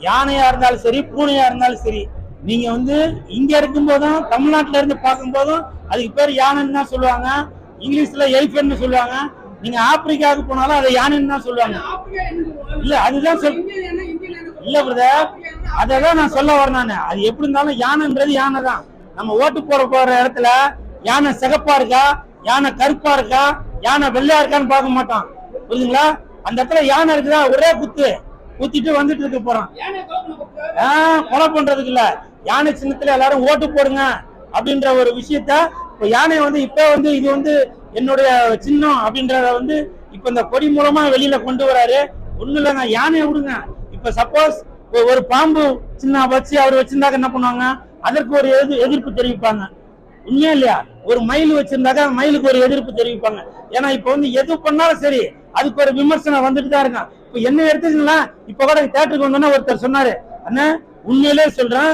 யானையா இருந்தாலும் சரி பூனையா இருந்தாலும் சரி நீங்க வந்து இங்க இருக்கும் போதும் தமிழ்நாட்டுல இருந்து பார்க்கும் போதும் அதுக்கு பேர் யானைன்னு தான் சொல்லுவாங்க. இங்கிலீஷ்ல எலிஃபென்ட்னு சொல்லுவாங்க. நீங்க ஆப்பிரிக்காவுக்கு போனாலும் அதை யானைன்னு தான் சொல்லுவாங்க. இல்ல அதுதான் சொல் இல்ல பிரதர் அததான் நான் சொல்ல வரேன் நானு. அது எப்படி இருந்தாலும் யானைன்றது யானை தான். நம்ம ஓட்டு போட போற இடத்துல யானை சிகப்பா இருக்கா? யானை கருப்பா இருக்கா? யானை வெள்ளையா இருக்கான்னு பார்க்க மாட்டான் புரியுதுங்களா அந்த இடத்துல யானை இருக்குதா? ஒரே குத்து. குத்திட்டு வந்துட்டு இருக்க போறான். கொலை பண்றதுக்கு இல்ல. யானை சின்னத்துல எல்லாரும் ஓட்டு போடுங்க அப்படின்ற ஒரு விஷயத்த இப்ப யானை வந்து இப்ப வந்து இது வந்து என்னுடைய சின்னம் அப்படின்றத வந்து இப்ப இந்த கொடி மூலமா வெளியில கொண்டு வராரு. ஒண்ணு இல்லைங்க யானையை விடுங்க. இப்ப சப்போஸ் ஒரு பாம்பு சின்ன வச்சு அவர் வச்சிருந்தாக்க என்ன பண்ணுவாங்க? அதற்கு ஒரு எதிர் எதிர்ப்பு தெரிவிப்பாங்க. உண்மையா இல்லையா? ஒரு மயில் வச்சிருந்தாக்க மயிலுக்கு ஒரு எதிர்ப்பு தெரிவிப்பாங்க. ஏன்னா இப்ப வந்து எது பண்ணாலும் சரி அதுக்கு ஒரு விமர்சனம் வந்துட்டு தான் இருக்கான். இப்போ என்ன எடுத்துக்கலாம் இப்போ கூட தேட்டருக்கு வந்தோன்னா ஒருத்தர் சொன்னாரு அண்ணா உண்மையிலே சொல்றேன்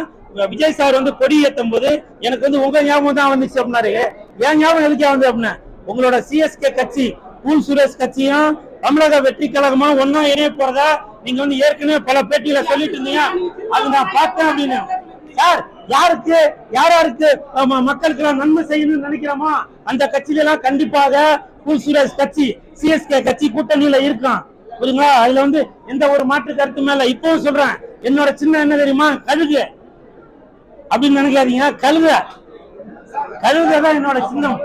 விஜய் சார் வந்து கொடி ஏத்தும் போது எனக்கு வந்து உங்க ஞாபகம் தான் வந்துச்சு அப்படின்னாரு. என் ஞாபகம் எதுக்கே வந்து அப்படின்னா உங்களோட சிஎஸ்கே கட்சி கூல் சுரேஷ் கட்சியும் தமிழக வெற்றி கழகமா ஒன்னா இணைய போறதா நீங்க வந்து ஏற்கனவே பல பேட்டியில சொல்லிட்டு இருந்தீங்க. அது நான் பார்த்தேன் அப்படின்னு. சார் யாருக்கு யாராருக்கு மக்களுக்கு எல்லாம் நன்மை செய்யணும்னு நினைக்கிறோமோ அந்த கட்சியில எல்லாம் கண்டிப்பாக கூல் சுரேஷ் கட்சி சிஎஸ்கே கட்சி கூட்டணியில இருக்கான். புரியுங்களா அதுல வந்து எந்த ஒரு மாற்று கருத்துமே இல்ல. இப்பவும் சொல்றேன். என்னோட சின்ன என்ன தெரியுமா? கழுகு. அப்படின்னு நினைக்காதீங்க. கழுத கழுத தான் என்னோட சின்னம்.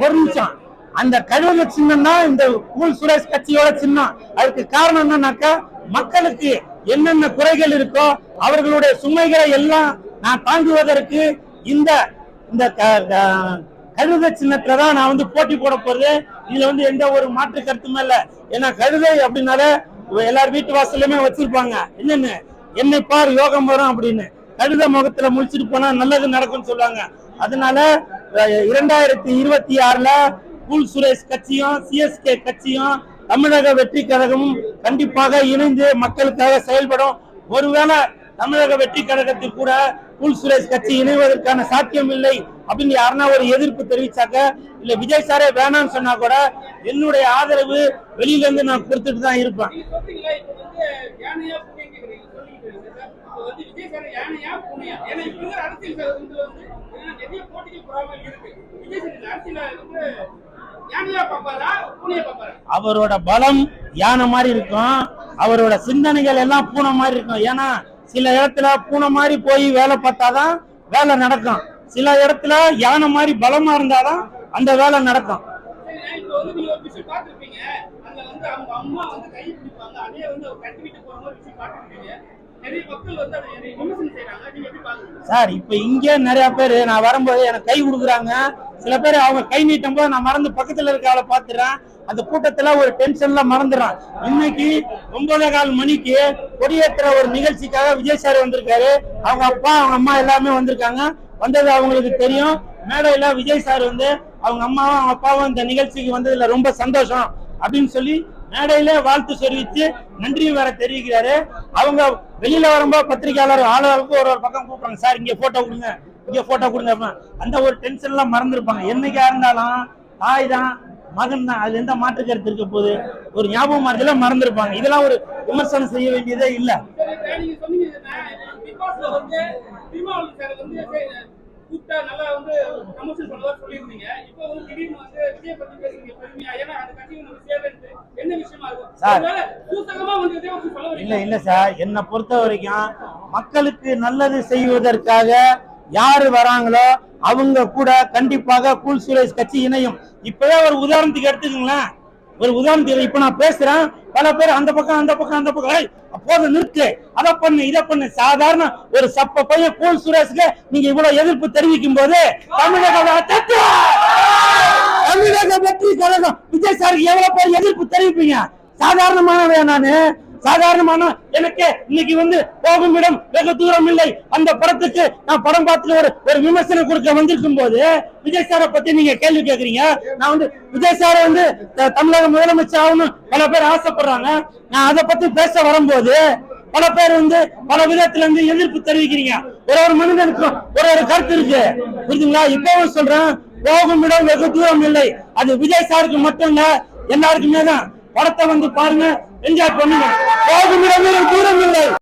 ஒரு நிமிஷம். அந்த கழுவுல சின்னம் தான் இந்த கூல் சுரேஷ் கட்சியோட சின்னம். அதுக்கு காரணம் என்னன்னாக்கா மக்களுக்கு என்னென்ன குறைகள் இருக்கோ அவர்களுடைய சுமைகளை எல்லாம் நான் தாங்குவதற்கு இந்த இந்த க- க- கழுத சின்னத்துல தான் நான் வந்து போட்டி போட போறது. இதுல வந்து எந்த ஒரு மாற்று கருத்துமே இல்ல. ஏன்னா கழுதை அப்படின்னாலே எல்லார் வீட்டு வாசல்லுமே வச்சிருப்பாங்க. என்னன்னு? என்னை பார் யோகம் வரும் அப்படின்னு. கழுத முகத்துல முடிச்சிட்டு போனா நல்லது நடக்கும்னு சொல்லுவாங்க. அதனால இரண்டாயிரத்தி இருபத்தி ஆறுல கூல் சுரேஷ் கட்சியும் சிஎஸ்கே கட்சியும் தமிழக வெற்றி கழகமும் கண்டிப்பாக இணைந்து மக்களுக்காக செயல்படும். ஒருவேளை தமிழக வெற்றி கழகத்தில் கூட கூல் சுரேஷ் கட்சி இணைவதற்கான சாத்தியம் இல்லை. அப்படின்னு யாருன்னா ஒரு எதிர்ப்பு தெரிவிச்சாக்க இல்ல விஜய் சாரே வேணாம்னு சொன்னா கூட என்னுடைய ஆதரவு வெளியில இருந்து நான் கொடுத்துட்டு தான் இருப்பேன். அவரோட பலம் யானை மாதிரி இருக்கும் அவரோட சிந்தனைகள் எல்லாம் பூனை மாதிரி இருக்கும். ஏன்னா சில இடத்துல பூனை மாதிரி போய் வேலை பார்த்தாதான் வேலை நடக்கும். சில இடத்துல யானை மாதிரி பலமா இருந்தாதான் அந்த வேலை நடக்கும். சார் இப்ப இங்க நிறைய பேர் நான் வரும்போது எனக்கு கை கொடுக்குறாங்க சில பேர் அவங்க கை நீட்டும் போது நான் மறந்து பக்கத்துல இருக்க ஆளை பாத்துறேன் அந்த கூட்டத்துல ஒரு டென்ஷன்ல மறந்துடுறான். இன்னைக்கு ஒன்பதே கால் மணிக்கு கொடியேற்ற ஒரு நிகழ்ச்சிக்காக விஜய் சார் வந்திருக்காரு. அவங்க அப்பா அவங்க அம்மா எல்லாமே வந்திருக்காங்க. வந்தது அவங்களுக்கு தெரியும். மேடையில விஜய் சார் வந்து அவங்க அம்மாவும் அவங்க அப்பாவும் இந்த நிகழ்ச்சிக்கு வந்ததுல ரொம்ப சந்தோஷம் அப்படின்னு சொல்லி மேடையில வாழ்த்து தெரிவித்து நன்றியும் வேற தெரிவிக்கிறாரு. அவங்க வெளியில வரும்போது பத்திரிகையாளர் ஆளுநருக்கு ஒரு ஒரு பக்கம் கூப்பிடுறாங்க. சார் இங்க போட்டோ கொடுங்க. இங்க போட்டோ கொடுங்க. அந்த ஒரு டென்ஷன் எல்லாம் மறந்துருப்பாங்க. என்னைக்கா இருந்தாலும் தாய் தான் மகன் தான். அதுல எந்த மாற்று கருத்து இருக்க போகுது? ஒரு ஞாபகம் மறதில மறந்துருப்பாங்க. இதெல்லாம் ஒரு விமர்சனம் செய்ய வேண்டியதே இல்ல. பிக் பாஸ்ல வந்து திருமாவளவன் சார் வந்து கூப்பிட்டா நல்லா வந்து ப்ரமோஷன் பண்ணுவதா சொல்லியிருந்தீங்க. இப்போ வந்து திடீர்னு வந்து விஜய் பத்தி பேசுறீங்க பெருமையா ஏன்னா அந்த கட்சிக்கு நம்ம சேவை என்ன விஷயமா இருக்கும்? சார். சூசகமா வந்து விஜய் பத்தி சொல்ல இல்ல இல்ல சார். என்னை பொறுத்த வரைக்கும் மக்களுக்கு நல்லது செய்வதற்காக யாரு வராங்களோ அவங்க கூட கண்டிப்பாக கூல் சுரேஷ் கட்சி இணையும். இப்பவே ஒரு உதாரணத்துக்கு எடுத்துக்கங்களேன். ஒரு உதாரணத்துக்கு இப்ப நான் பேசுறேன். பல பேர் அந்த பக்கம் அந்த பக்கம் அந்த பக்கம். அப்போது நிறுத்து. அதை பண்ணு இதை பண்ணு. சாதாரண ஒரு சப்ப பையன் கூல் சுரேஷ்க்கு நீங்க இவ்வளவு எதிர்ப்பு தெரிவிக்கும் போது தமிழக தமிழக வெற்றி கழகம். விஜய் சாருக்கு எவ்வளவு பேர் எதிர்ப்பு தெரிவிப்பீங்க? சாதாரணமானவன் நானு. சாதாரணமான எனக்கு இன்னைக்கு வந்து போகும் இடம் வெகு தூரம் இல்லை. அந்த படத்துக்கு நான் படம் பார்த்துட்டு ஒரு ஒரு விமர்சனம் கொடுக்க வந்திருக்கும் போது விஜய் சாரை பத்தி நீங்க கேள்வி கேக்குறீங்க. நான் வந்து விஜய் சாரை வந்து த- தமிழக முதலமைச்சர் ஆகணும் பல பேர் ஆசைப்படுறாங்க. நான் அதை பத்தி பேச வரும்போது பல பேர் வந்து பல விதத்துல இருந்து எதிர்ப்பு தெரிவிக்கிறீங்க. ஒரு ஒரு மனிதனுக்கும் ஒரு ஒரு கருத்து இருக்கு. புரியுதுங்களா இப்பவும் சொல்றேன் போகும் இடம் வெகு தூரம் இல்லை. அது விஜய் சாருக்கு மட்டும் இல்ல எல்லாருக்குமே தான். படத்தை வந்து பாருங்க என்ஜாய் பண்ணுங்க. போகும் தூரம் இல்லை.